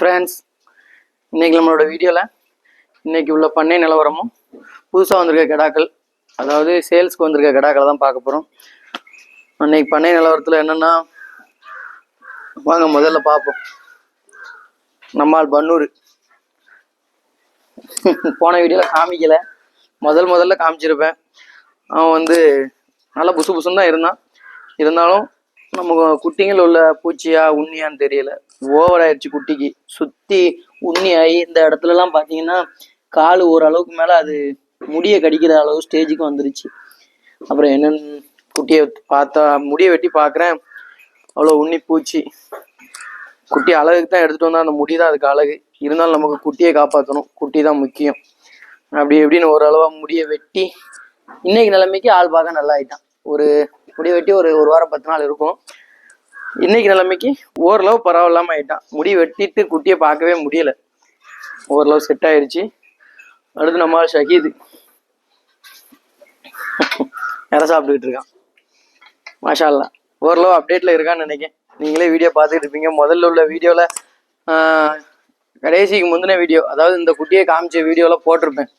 Friends இன்றைக்கி நம்மளோட வீடியோவில் இன்னைக்கு உள்ள பண்ணை நிலவரமும் புதுசாக வந்திருக்க கெடாக்கள் அதாவது சேல்ஸ்க்கு வந்திருக்க கிடாக்களை தான் பார்க்க போகிறோம் அன்றைக்கி பண்ணை நிலவரத்தில் என்னென்னா வாங்க முதல்ல பார்ப்போம். நம்மால் பன்னூர் போன வீடியோவில் காமிக்கலை. முதல் முதல்ல காமிச்சிருப்பேன். அவன் வந்து நல்லா புசு புசுன்னு தான் இருந்தான். இருந்தாலும் நம்ம குட்டிங்கள் உள்ள பூச்சியா உண்ணியான்னு தெரியல. ஓவர் ஆயிடுச்சு குட்டிக்கு. சுத்தி உண்ணி ஆகி இந்த இடத்துலலாம் பார்த்தீங்கன்னா கால் ஓரளவுக்கு மேலே அது முடியை கடிக்கிற அளவு ஸ்டேஜுக்கு வந்துருச்சு. அப்புறம் என்னன்னு குட்டியை பார்த்தா முடியை வெட்டி பார்க்குறேன் அவ்வளோ உண்ணி பூச்சி. குட்டி அழகுக்கு தான் எடுத்துட்டு வந்தா அந்த முடி தான் அதுக்கு அழகு. இருந்தாலும் நமக்கு குட்டியை காப்பாற்றணும் குட்டி தான் முக்கியம். அப்படி எப்படின்னு ஓரளவா முடியை வெட்டி இன்னைக்கு நிலைமைக்கு ஆள் பார்க்க நல்லா ஆயிட்டான் ஒரு முடி வெட்டி ஒரு ஒரு வாரம் பத்து நாள் இருக்கும். இன்னைக்கு நிலைமைக்கு ஓரளவு பரவாயில்லாம ஆயிட்டான். முடி வெட்டிட்டு குட்டியை பார்க்கவே முடியல. ஓரளவு செட் ஆயிடுச்சு அடுத்து நம்ம ஷஹீது இற சாப்பிட்டுக்கிட்டு இருக்கான். மாஷா அல்லா ஓரளவு அப்டேட்ல இருக்கான்னு நினைக்கேன் நீங்களே வீடியோ பார்த்துட்டு இருப்பீங்க. முதல்ல உள்ள வீடியோல கடைசிக்கு முந்தின வீடியோ அதாவது இந்த குட்டியை காமிச்ச வீடியோல போட்டிருப்பேன்.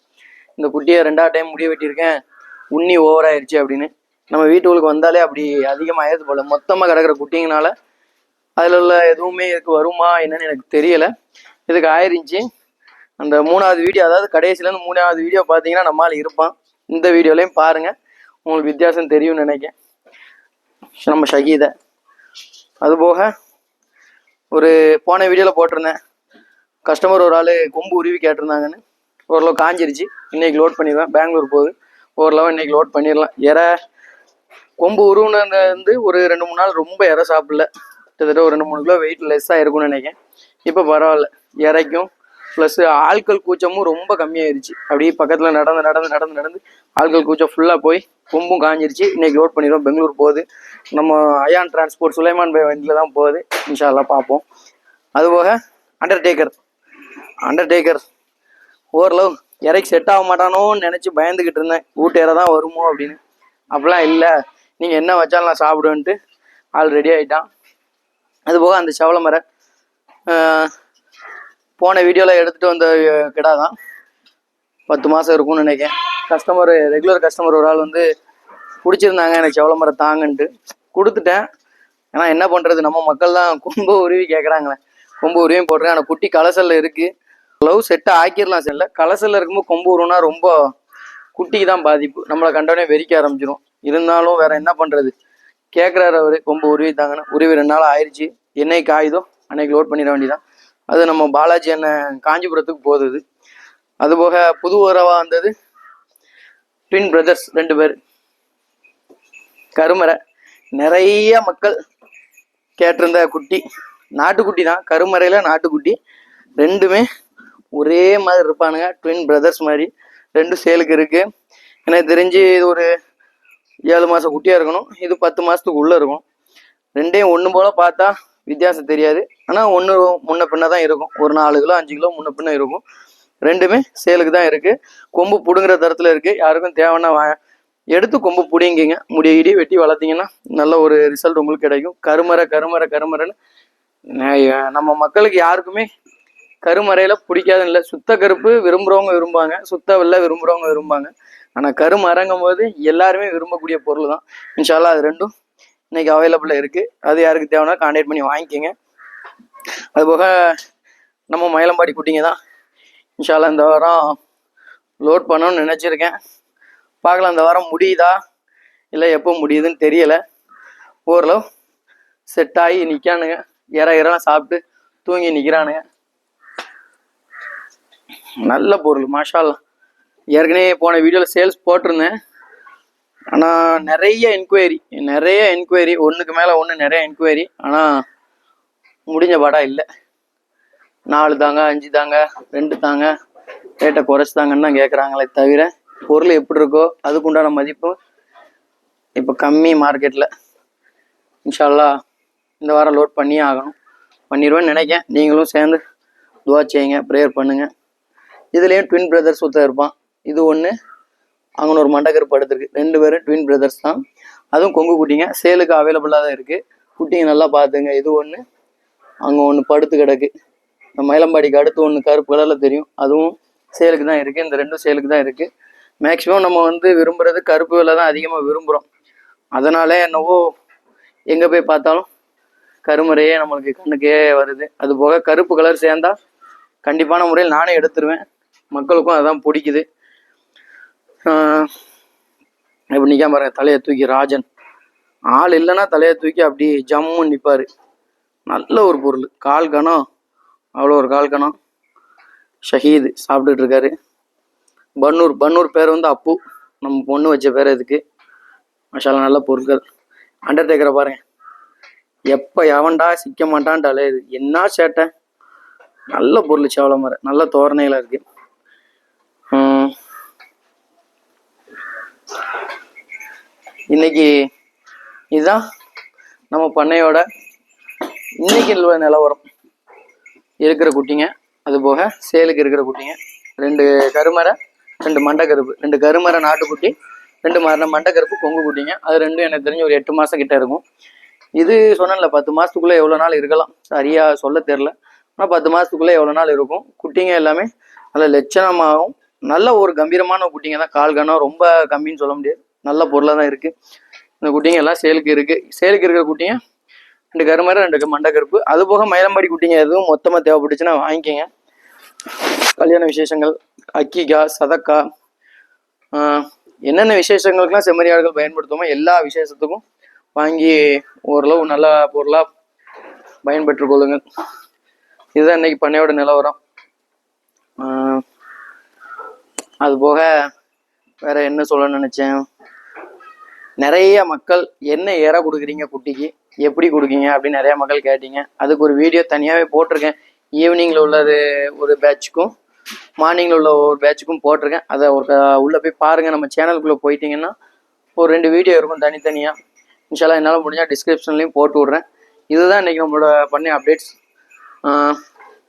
இந்த குட்டியை ரெண்டாவது டைம் முடிய வெட்டியிருக்கேன். உண்ணி ஓவர் அப்படின்னு. நம்ம வீட்டுகளுக்கு வந்தாலே அப்படி அதிகமாயிருது போல. மொத்தமாக கிடக்கிற குட்டிங்கனால அதில் உள்ள எதுவுமே இதுக்கு வருமா என்னன்னு எனக்கு தெரியலை. இதுக்கு ஆயிருந்துச்சு. அந்த மூணாவது வீடியோ அதாவது கடைசியிலேருந்து மூணாவது வீடியோ பார்த்தீங்கன்னா நம்மளால இருப்பான். இந்த வீடியோலையும் பாருங்கள் உங்களுக்கு வித்தியாசம் தெரியும்னு நினைக்கேன் நம்ம ஷகீதை. அதுபோக ஒரு போன வீடியோவில் போட்டிருந்தேன். கஸ்டமர் ஒரு ஆள் கொம்பு உருவி கேட்டிருந்தாங்கன்னு. ஓரளவு காஞ்சிருச்சு. இன்றைக்கி லோட் பண்ணிடுவேன். பெங்களூர் போகுது. ஓரளவு இன்றைக்கி லோட் பண்ணிடலாம். எற கொம்பு உருவுனது வந்து ஒரு ரெண்டு மூணு நாள் ரொம்ப இற சாப்பிடல. கிட்டத்தட்ட ஒரு ரெண்டு மூணு கிலோ வெயிட் லெஸ்ஸாக இருக்கும்னு நினைக்கிறேன். இப்போ பரவாயில்ல. இறைக்கும். ப்ளஸ் ஆட்கள் கூச்சமும் ரொம்ப கம்மியாயிருச்சு. அப்படியே பக்கத்தில் நடந்து நடந்து நடந்து நடந்து ஆட்கள் கூச்சம் ஃபுல்லாக போய் கொம்பும் காஞ்சிருச்சு. இன்னைக்கு லோட் பண்ணிடுவோம் பெங்களூர் போகுது. நம்ம அயான் டிரான்ஸ்போர்ட் சுலைமான் பை வண்டியில் தான் போகுது. இன்ஷால்லாம் பார்ப்போம். அதுபோக அண்டர்டேக்கர் அண்டர்டேக்கர் ஓரளவு இறைக்கு செட் ஆக மாட்டானோன்னு நினச்சி பயந்துக்கிட்டு இருந்தேன். வீட்டு இறை தான் வருமோ அப்படின்னு. அப்படிலாம் இல்லை. நீங்கள் என்ன வச்சாலும் நான் சாப்பிடுவேன்ட்டு ஆள் ரெடி ஆகிட்டான் அதுபோக அந்த செவல மர போன வீடியோவில் எடுத்துகிட்டு வந்த கிடா தான் பத்து மாதம் இருக்கும்னு நினைக்கிறேன். கஸ்டமர் ரெகுலர் கஸ்டமர் ஒரு ஆள் வந்து பிடிச்சிருந்தாங்க எனக்கு செவல மரம் தாங்கன்ட்டு. கொடுத்துட்டேன். ஏன்னா என்ன பண்ணுறது நம்ம மக்கள் தான் கொம்பு உருவி கேட்குறாங்களே கொம்பு உருவியும் போடுறேன் ஆனால் குட்டி கலசலில் இருக்குது லவ் செட்டை ஆக்கிடலாம் செல்ல கலசலில் இருக்கும்போது கொம்பு உருவுனா ரொம்ப குட்டிக்கு தான் பாதிப்பு. நம்மளை கண்டோடனே வெறிக்க ஆரம்பிச்சிடும் இருந்தாலும் வேற என்ன பண்ணுறது கேட்குறாரு அவர் கொம்பு உருவி தாங்கன்னு உருவி ரெண்டு நாள் ஆயிடுச்சு என்னைக்கு ஆயுதோ அன்னைக்கு லோட் பண்ணிட வேண்டியதான் அது நம்ம பாலாஜி அண்ணன் காஞ்சிபுரத்துக்கு போகுது. அதுபோக புது உறவா வந்தது ட்வின் பிரதர்ஸ் ரெண்டு பேர். கருமறை. நிறைய மக்கள் கேட்டிருந்த குட்டி. நாட்டுக்குட்டி தான் கருமறையில் நாட்டுக்குட்டி. ரெண்டுமே ஒரே மாதிரி இருப்பானுங்க. ட்வின் பிரதர்ஸ் மாதிரி. ரெண்டும் சேலுக்கு இருக்கு. எனக்கு தெரிஞ்சு இது ஒரு ஏழு மாதம் குட்டியாக இருக்கணும். இது பத்து மாதத்துக்கு உள்ளே இருக்கும் ரெண்டையும் ஒன்று போல் பார்த்தா வித்தியாசம் தெரியாது. ஆனால் ஒன்று முன்ன பின்ன தான் இருக்கும். ஒரு நாலு கிலோ அஞ்சு கிலோ முன்ன பின்ன இருக்கும். ரெண்டுமே சேலுக்கு தான் இருக்குது கொம்பு பிடுங்குற தரத்தில் இருக்குது யாருக்கும் தேவைன்னா வா எடுத்து கொம்பு பிடிங்கிங்க முடிய இடி வெட்டி வளர்த்தீங்கன்னா நல்ல ஒரு ரிசல்ட் உங்களுக்கு கிடைக்கும். கருமர கருமரை கருமரன்னு நம்ம மக்களுக்கு யாருக்குமே கருமறையில பிடிக்காதுன்னு இல்லை. சுத்த கருப்பு விரும்புறவங்க விரும்புவாங்க சுத்த வெள்ளை விரும்புறவங்க விரும்புவாங்க. ஆனா கருமரங்கும் போது எல்லாருமே விரும்பக்கூடிய பொருள் தான் இன்ஷால்லா அது ரெண்டும் இன்னைக்கு அவைலபிளா இருக்கு. அது யாருக்கு தேவைன்னா கான்டாக்ட் பண்ணி வாங்கிக்கோங்க. அதுபோக நம்ம மயிலம்பாடி குட்டிங்க தான். இன்ஷால்லா இந்த வாரம் லோட் பண்ணணும்னு நினச்சிருக்கேன். பார்க்கலாம் இந்த வாரம் முடியுதா? இல்லை எப்போ முடியுதுன்னு தெரியல. ஓரளவு செட் ஆகி நிற்கானுங்க இற இறலாம் சாப்பிட்டு தூங்கி நிற்கிறானுங்க நல்ல பொருள் மாஷால்லா ஏற்கனவே போன வீடியோவில் சேல்ஸ் போட்டிருந்தேன். ஆனால் நிறைய என்கொயரி நிறைய என்கொயரி ஒன்றுக்கு மேலே ஒன்று நிறைய என்கொயரி ஆனால் முடிஞ்ச படம் இல்லை. நாலு தாங்க அஞ்சு தாங்க ரெண்டு தாங்க ரேட்டை குறைச்சி தாங்கன்னு தான் கேட்குறாங்களே தவிர பொருள் எப்படி இருக்கோ அதுக்குண்டான மதிப்பு இப்போ கம்மி மார்க்கெட்டில் இன்ஷால்லா இந்த வாரம் லோட் பண்ணியே ஆகணும். பண்ணிடுவேன்னு நினைக்கேன். நீங்களும் சேர்ந்து துவா செய்யுங்க ப்ரேயர் பண்ணுங்கள் இதுலேயும் ட்வின் பிரதர்ஸ் ஒருத்தர் இருப்பான். இது ஒன்று அங்கே ஒரு மண்டகருப்பு படுத்திருக்கு ரெண்டு பேரும் ட்வின் பிரதர்ஸ் தான். அதுவும் கொங்கு குட்டிங்க. சேலுக்கு அவைலபிளாக தான் இருக்குது குட்டிங்க நல்லா பார்த்துங்க. இது ஒன்று அங்கே ஒன்று படுத்து கிடக்கு. மயிலம்பாடிக்கு அடுத்து ஒன்று கருப்பு கலரில் தெரியும். அதுவும் சேலுக்கு தான் இருக்குது இந்த ரெண்டும் சேலுக்கு தான் இருக்குது மேக்ஸிமம் நம்ம வந்து விரும்புகிறது கருப்பு விலை தான் அதிகமாக விரும்புகிறோம் அதனாலே என்னவோ எங்கே போய் பார்த்தாலும் கருமறையே நம்மளுக்கு கண்ணுக்கே வருது. அது போக கருப்பு கலர் சேர்ந்தா கண்டிப்பான முறையில் நானே எடுத்துருவேன். மக்களுக்கும் அதான் பிடிக்குது. ஆஹ் இப்படி நிற்காம பாருங்க தலையை தூக்கி ராஜன். ஆள் இல்லைன்னா தலையை தூக்கி அப்படி ஜம்மு நிற்பாரு நல்ல ஒரு பொருள். கால் கணம் அவ்வளோ ஒரு கால் கணம். ஷஹீது சாப்பிட்டுட்டு இருக்காரு. பன்னூர் பன்னூர் பேர் வந்து அப்பு. நம்ம பொண்ணு வச்ச பேர் இதுக்கு மஷாலா நல்ல பொருட்கள். அண்டர்டேக்கரை பாருங்க. எப்போ எவன்டா சிக்க மாட்டான்டாலே இது என்ன சேட்டை? நல்ல பொருள் சேவலை மரம் நல்ல தோரணையில இருக்குது இன்னைக்கு இதுதான் நம்ம பண்ணையோட இன்னைக்கு உள்ள நிலவரம். இருக்கிற குட்டிங்க அது போக சேலுக்கு இருக்கிற குட்டிங்க. ரெண்டு கருமரை ரெண்டு மண்டக்கருப்பு ரெண்டு கருமரை நாட்டுக்குட்டி ரெண்டு மர மண்டக்கருப்பு கொங்கு குட்டிங்க. அது ரெண்டும் எனக்கு தெரிஞ்சு ஒரு எட்டு மாதம் கிட்ட இருக்கும். இது சொன்னல பத்து மாதத்துக்குள்ளே எவ்வளோ நாள் இருக்கலாம்? சரியாக சொல்ல தெரில ஆனால் பத்து மாதத்துக்குள்ளே எவ்வளோ நாள் இருக்கும்? குட்டிங்க எல்லாமே நல்ல லட்சணமாகவும் நல்ல ஒரு கம்பீரமான குட்டிங்க தான். கால் ரொம்ப கம்மின்னு சொல்ல முடியாது. நல்ல பொருளாக தான் இருக்கு. இந்த குட்டிங்க எல்லாம் சேலுக்கு இருக்கு. சேலுக்கு இருக்கிற குட்டிங்க ரெண்டு கருமரம் ரெண்டு மண்டக்கருப்பு அது போக மயிலம்பாடி குட்டிங்க எதுவும் மொத்தமாக தேவைப்பட்டுச்சுன்னா வாங்கிக்கோங்க. கல்யாண விசேஷங்கள் அக்கிகா சதக்கா என்னென்ன விசேஷங்களுக்கெல்லாம் செம்மறியாடுகள் பயன்படுத்துவோமோ எல்லா விசேஷத்துக்கும் வாங்கி ஓரளவு நல்ல பொருளாக பயன்பெற்றுக் கொள்ளுங்கள். இதுதான் இன்னைக்கு பண்ணையோட நிலவரம். ஆஹ் அது போக வேற என்ன சொல்ல நினைச்சேன்? நிறைய மக்கள் என்ன ஏற கொடுக்குறீங்க குட்டிக்கு? எப்படி கொடுக்கீங்க? அப்படின்னு நிறைய மக்கள் கேட்டீங்க. அதுக்கு ஒரு வீடியோ தனியாகவே போட்டிருக்கேன். ஈவினிங்கில் உள்ளது ஒரு பேட்சுக்கும் மார்னிங்கில் உள்ள ஒரு பேட்சுக்கும் போட்டிருக்கேன். அதை ஒரு உள்ளே போய் பாருங்கள் நம்ம சேனலுக்குள்ளே போயிட்டீங்கன்னா ஒரு ரெண்டு வீடியோ இருக்கும் தனித்தனியாக இன்ஷால்லாம் என்னால் முடிஞ்சால் டிஸ்கிரிப்ஷன்லேயும் போட்டு விட்றேன். இதுதான் இன்னைக்கு நம்மளோட பண்ண அப்டேட்ஸ்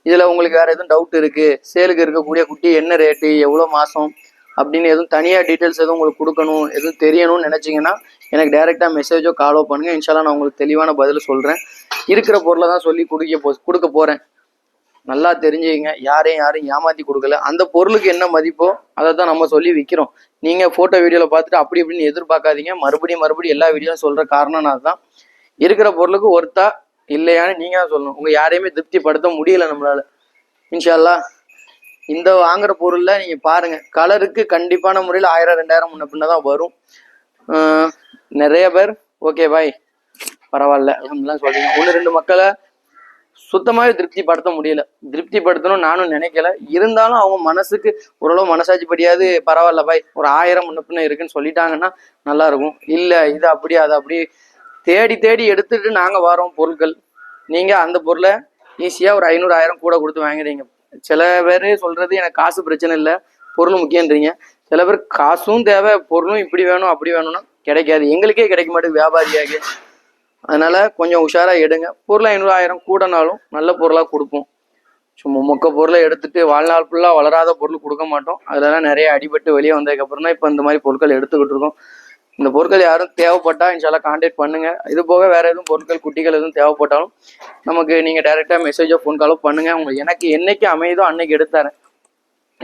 இதில் உங்களுக்கு வேறு எதுவும் டவுட் இருக்குது சேலுக்கு இருக்கக்கூடிய குட்டி என்ன ரேட்டு எவ்வளோ மாதம் அப்படின்னு எதுவும் தனியாக டீட்டெயில்ஸ் எதுவும் உங்களுக்கு கொடுக்கணும் எதுவும் தெரியணும்னு நினச்சிங்கன்னா எனக்கு டேரெக்டாக மெசேஜோ காலோ பண்ணுங்கள் இன்ஷால்லா நான் உங்களுக்கு தெளிவான பதில் சொல்கிறேன் இருக்கிற பொருளை தான் சொல்லி கொடுக்க போ கொடுக்க போகிறேன் நல்லா தெரிஞ்சுக்கங்க. யாரையும் யாரும் ஏமாற்றி கொடுக்கல. அந்த பொருளுக்கு என்ன மதிப்போ அதை தான் நம்ம சொல்லி விற்கிறோம் நீங்கள் ஃபோட்டோ வீடியோவில் பார்த்துட்டு அப்படி இப்படின்னு எதிர்பார்க்காதீங்க. மறுபடியும் மறுபடியும் எல்லா வீடியோவும் சொல்கிற காரணம் நான் தான் இருக்கிற பொருளுக்கு ஒருத்தா இல்லையான்னு நீங்க தான் சொல்லணும். உங்க யாரையுமே திருப்திப்படுத்த முடியல நம்மளால. இன்ஷால்லா இந்த வாங்குற பொருள்ல நீங்க பாருங்க. கலருக்கு கண்டிப்பான முறையில் ஆயிரம் ரெண்டாயிரம் முன்ன பின்ன தான் வரும். நிறைய பேர் ஓகே பாய் பரவாயில்ல அப்படின்லாம் சொல்றீங்க. ஒன்று ரெண்டு மக்களை சுத்தமாவே திருப்திப்படுத்த முடியல. திருப்திப்படுத்தணும்னு நானும் நினைக்கல. இருந்தாலும் அவங்க மனசுக்கு ஓரளவு மனசாட்சி படியாது. பரவாயில்ல பாய் ஒரு ஆயிரம் முன்ன பின்ன இருக்குன்னு சொல்லிட்டாங்கன்னா நல்லா இருக்கும். இல்லை இது அப்படி அது அப்படி தேடி தேடி எடுத்துட்டு நாங்கள் வரோம் பொருட்கள். நீங்கள் அந்த பொருளை ஈஸியாக ஒரு ஐநூறு ஆயிரம் கூட கொடுத்து வாங்குறீங்க சில பேர் சொல்கிறது எனக்கு காசு பிரச்சனை இல்லை பொருள் முக்கியன்றீங்க சில பேர் காசும் தேவை பொருளும் இப்படி வேணும் அப்படி வேணும்னா கிடைக்காது. எங்களுக்கே கிடைக்க மாட்டேங்குது வியாபாரியாக. அதனால் கொஞ்சம் உஷாராக எடுங்க. பொருள் ஐநூறு ஆயிரம் கூடனாலும் நல்ல பொருளாக கொடுப்போம். சும்மா மொக்க பொருளை எடுத்துட்டு வாழ்நாள் ஃபுல்லாக வளராத பொருள் கொடுக்க மாட்டோம். அதெல்லாம் நிறைய அடிபட்டு வெளியே வந்ததுக்கப்புறம் தான் இப்போ இந்த மாதிரி பொருட்கள் எடுத்துக்கிட்டு இருக்கோம். இந்த பொருட்கள் யாரும் தேவைப்பட்டா இன்ஷால்லா கான்டாக்ட் பண்ணுங்க. இது போக வேற எதுவும் பொருட்கள் குட்டிகள் எதுவும் தேவைப்பட்டாலும் நமக்கு நீங்க டைரக்டா மெசேஜோ ஃபோன் காலோ பண்ணுங்க. உங்களுக்கு எனக்கு என்னைக்கு அமையுதோ அன்னைக்கு எடுத்தாரேன்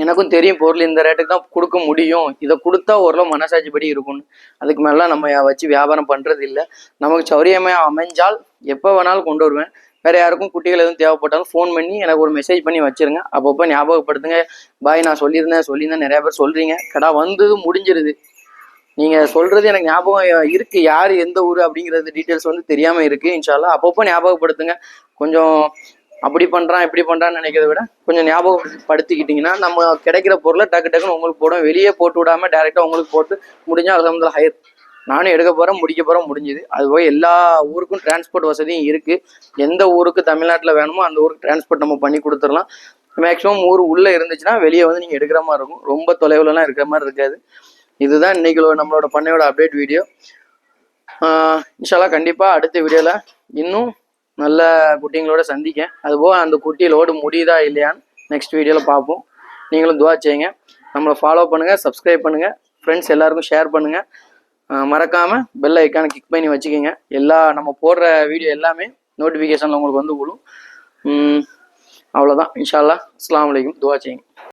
எனக்கும் தெரியும் பொருள் இந்த ரேட்டுக்கு தான் கொடுக்க முடியும். இதை கொடுத்தா ஓரளவு மனசாட்சிப்படி இருக்கும்னு. அதுக்கு மேலாம் நம்ம வச்சு வியாபாரம் பண்றது இல்லை நமக்கு சௌரியமா அமைஞ்சால் எப்போ வேணாலும் கொண்டு வருவேன். வேற யாருக்கும் குட்டிகள் எதுவும் தேவைப்பட்டாலும் ஃபோன் பண்ணி எனக்கு ஒரு மெசேஜ் பண்ணி வச்சிருங்க. அப்பப்போ ஞாபகப்படுத்துங்க. பாய் நான் சொல்லியிருந்தேன் சொல்லியிருந்தேன் நிறைய பேர் சொல்றீங்க. கடா வந்தது முடிஞ்சிருது. நீங்க சொல்றது எனக்கு ஞாபகம் இருக்கு. யார் எந்த ஊர் அப்படிங்கிறது டீட்டெயில்ஸ் வந்து தெரியாம இருக்கு. இன்ஷால்லா அப்பப்போ ஞாபகப்படுத்துங்க. கொஞ்சம் அப்படி பண்றான் இப்படி பண்றான்னு நினைக்கிறத விட கொஞ்சம் ஞாபகப்படுத்திக்கிட்டீங்கன்னா நம்ம கிடைக்கிற பொருளை டக்கு டக்குன்னு உங்களுக்கு போடும் வெளியே போட்டு விடாம டைரக்டா உங்களுக்கு போட்டு முடிஞ்சா அலமதுல ஹையர் நானும் எடுக்க போறேன் முடிக்க போறேன் முடிஞ்சுது. அது போய் எல்லா ஊருக்கும் டிரான்ஸ்போர்ட் வசதியும் இருக்கு. எந்த ஊருக்கு தமிழ்நாட்டில் வேணுமோ அந்த ஊருக்கு டிரான்ஸ்போர்ட் நம்ம பண்ணி கொடுத்துடலாம். மேக்ஸிமம் ஊர் உள்ள இருந்துச்சுன்னா வெளியே வந்து நீங்க எடுக்கிற மாதிரி இருக்கும். ரொம்ப தொலைவுலலாம் இருக்கிற மாதிரி இருக்காது. இதுதான் இன்னைக்கு நம்மளோட பண்ணையோட அப்டேட் வீடியோ இன்ஷால்லா கண்டிப்பாக அடுத்த வீடியோவில் இன்னும் நல்ல குட்டிங்களோட சந்திக்கேன். அதுபோக அந்த குட்டி லோடு முடியுதா இல்லையான்னு நெக்ஸ்ட் வீடியோவில் பார்ப்போம். நீங்களும் துவா செய்யுங்க. நம்மளை ஃபாலோ பண்ணுங்கள் சப்ஸ்கிரைப் பண்ணுங்கள் ஃப்ரெண்ட்ஸ் எல்லாருக்கும் ஷேர் பண்ணுங்கள் மறக்காமல் பெல் ஐக்கானை கிளிக் பண்ணி வச்சுக்கோங்க. எல்லா நம்ம போடுற வீடியோ எல்லாமே நோட்டிஃபிகேஷனில் உங்களுக்கு வந்து விடும் அவ்வளோதான் இன்ஷா அல்லாஹ் அஸ்ஸலாமு துவா செய்யுங்க.